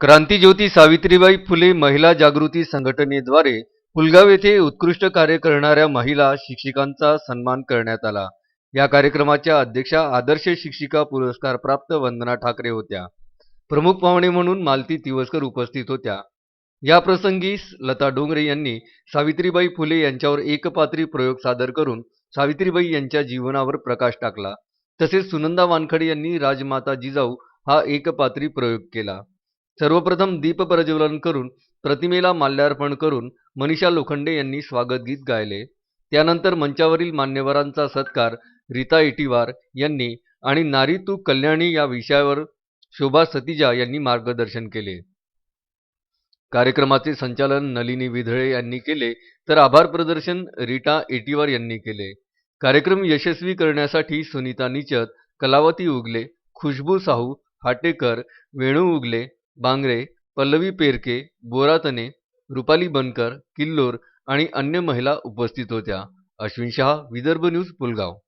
क्रांतीज्योती सावित्रीबाई फुले महिला जागृती संघटनेद्वारे पुलगाव येथे उत्कृष्ट कार्य करणाऱ्या महिला शिक्षिकांचा सन्मान करण्यात आला. या कार्यक्रमाच्या अध्यक्षा आदर्श शिक्षिका पुरस्कार प्राप्त वंदना ठाकरे होत्या. प्रमुख पाहुणे म्हणून मालती तिवसकर उपस्थित होत्या. या प्रसंगी लता डोंगरे यांनी सावित्रीबाई फुले यांच्यावर एकपात्री प्रयोग सादर करून सावित्रीबाई यांच्या जीवनावर प्रकाश टाकला. तसेच सुनंदा वानखडे यांनी राजमाता जिजाऊ हा एकपात्री प्रयोग केला. सर्वप्रथम दीप प्रज्वलन करून प्रतिमेला माल्यार्पण करून मनीषा लोखंडे यांनी स्वागत गीत गायले. त्यानंतर मंचावरील मान्यवरांचा सत्कार रीता इटिवार यांनी आणि नारी तू कल्याणी या विषयावर शोभा सतिजा यांनी मार्गदर्शन केले. कार्यक्रमाचे संचालन नलिनी विधळे यांनी केले. तर आभार प्रदर्शन रीटा एटीवार यांनी केले. कार्यक्रम यशस्वी करण्यासाठी सुनीता निचत कलावती उगले खुशबू साहू हाटेकर वेणू उगले बांगरे पल्लवी पेरके बोरातने रुपाली बनकर किल्लोर आणि अन्य महिला उपस्थित होत्या. अश्विन शहा विदर्भ न्यूज पुलगाव.